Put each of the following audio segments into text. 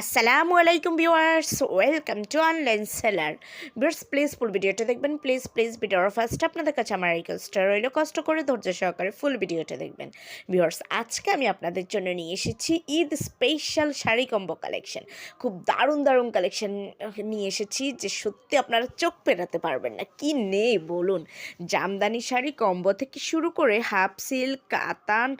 আসসালামু আলাইকুম viewers welcome to online seller viewers please full ভিডিওটা দেখবেন। প্লিজ প্লিজ ভিডিওর ফার্স্ট আপনাদের কাছে আমার রিকোয়েস্টটা রইল। কষ্ট করে ধৈর্য সহকারে ফুল ভিডিওটা দেখবেন। ভিউয়ার্স আজকে আমি আপনাদের জন্য নিয়ে এসেছি Eid special sari combo collection খুব দারুণ দারুণ কালেকশন নিয়ে এসেছি যে সত্যি আপনারা চোখ পেরাতে পারবেন না। কি নেই, বলুন? জামদানি শাড়ি কম্বো থেকে শুরু করে হাফ সিল্ক কাতান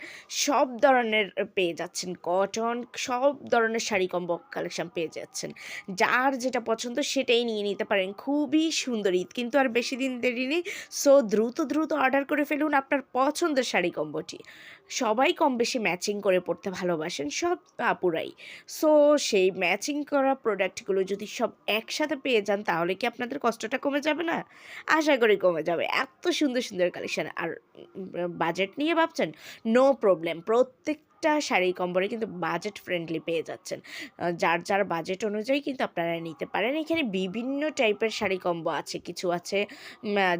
সব ধরনের পেয়ে যাচ্ছেন। কটন সব ধরনের শাড়ি কম্বো কালেকশন পেয়ে যাচ্ছেন। যার যেটা পছন্দ সেটাই নিয়ে নিতে পারেন। খুবই সুন্দর ঈদ। কিন্তু আর বেশি দিন দেরি নেই। সো দ্রুত দ্রুত অর্ডার করে ফেলুন আপনার পছন্দের শাড়ি কম্বোটি। সবাই কম বেশি ম্যাচিং করে পড়তে ভালোবাসেন সব আপুরাই। সো সেই ম্যাচিং করা প্রোডাক্টগুলো যদি সব একসাথে পেয়ে যান তাহলে কি আপনাদের কষ্টটা কমে যাবে না? আশা করি কমে যাবে। এত সুন্দর সুন্দর কালেকশন আর বাজেট নিয়ে ভাবছেন? নো প্রবলেম প্রত্যেকটা শাড়ি কম্বরে কিন্তু বাজেট ফ্রেন্ডলি পেয়ে যাচ্ছেন। যার যার বাজেট অনুযায়ী কিন্তু আপনারা নিতে পারেন। এখানে বিভিন্ন টাইপের শাড়ি কম্বো আছে। কিছু আছে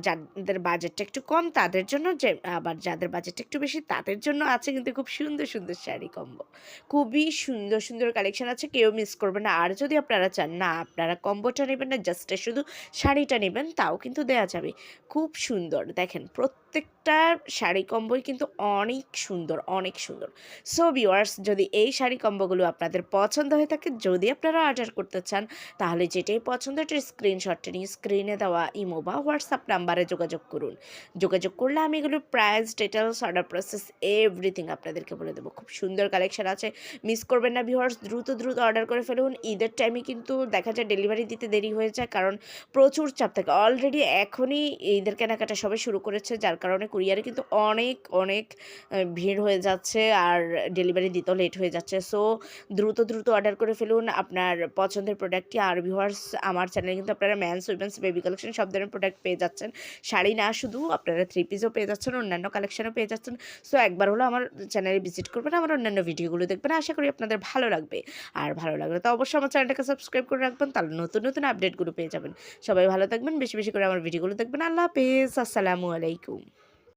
যাদের বাজেটটা একটু কম, তাদের জন্য যে, আবার যাদের বাজেটটা একটু বেশি, তাদের জন্য আছে কিন্তু খুব সুন্দর সুন্দর শাড়ি কম্বো খুবই সুন্দর সুন্দর কালেকশন আছে। কেউ মিস করবে না। আর যদি আপনারা চান, না, আপনারা কম্বোটা নেবেন না জাস্ট শুধু শাড়িটা নেবেন, তাও কিন্তু দেওয়া যাবে। খুব সুন্দর। দেখেন, প্রত্যেকটা শাড়ি কম্বোই কিন্তু অনেক সুন্দর অনেক সুন্দর। সো ভিওয়ার্স যদি এই শাড়ি কম্বোগুলো আপনাদের পছন্দ হয়ে থাকে, যদি আপনারা অর্ডার করতে চান, তাহলে যেটাই পছন্দ এটার স্ক্রিনশটটা নিয়ে স্ক্রিনে দেওয়া ইমো বা হোয়াটসঅ্যাপ নাম্বারে যোগাযোগ করুন। যোগাযোগ করলে আমি এগুলোর price details order process everything আপনাদেরকে বলে দেবো। খুব সুন্দর কালেকশন আছে। মিস করবেন না ভিওয়ার্স দ্রুত দ্রুত অর্ডার করে ফেলুন। ঈদের টাইমে কিন্তু দেখা যায় ডেলিভারি দিতে দেরি হয়ে যায়, কারণ প্রচুর চাপ থাকে। অলরেডি এখনই ঈদের কেনাকাটা সবাই শুরু করেছে, যার কারণে কুরিয়ারে কিন্তু অনেক অনেক ভিড় হয়ে যাচ্ছে। আর ডেলিভারি দিতেও লেট হয়ে যাচ্ছে। সো দ্রুত দ্রুত অর্ডার করে ফেলুন। আপনার পছন্দের প্রোডাক্টটি আর ভিউয়ার্স আমার চ্যানেলে কিন্তু আপনারা ম্যানস উইমেন্স বেবি কালেকশন সব ধরনের প্রোডাক্ট পেয়ে যাচ্ছেন। শাড়ি না, শুধু আপনারা থ্রি পিসও পেয়ে যাচ্ছেন, অন্যান্য কালেকশনও পেয়ে যাচ্ছেন। সো একবার হলো আমার চ্যানেলে ভিজিট করবেন, আমার অন্যান্য ভিডিওগুলো দেখবেন। আশা করি আপনাদের ভালো লাগবে। আর ভালো লাগলে তো অবশ্যই আমার চ্যানেলটাকে সাবস্ক্রাইব করে রাখবেন, তাহলে নতুন নতুন আপডেটগুলো পেয়ে যাবেন। সবাই ভালো থাকবেন, বেশি বেশি করে আমার ভিডিওগুলো দেখবেন। আল্লাহ হাফেজ, আসসালামু আলাইকুম।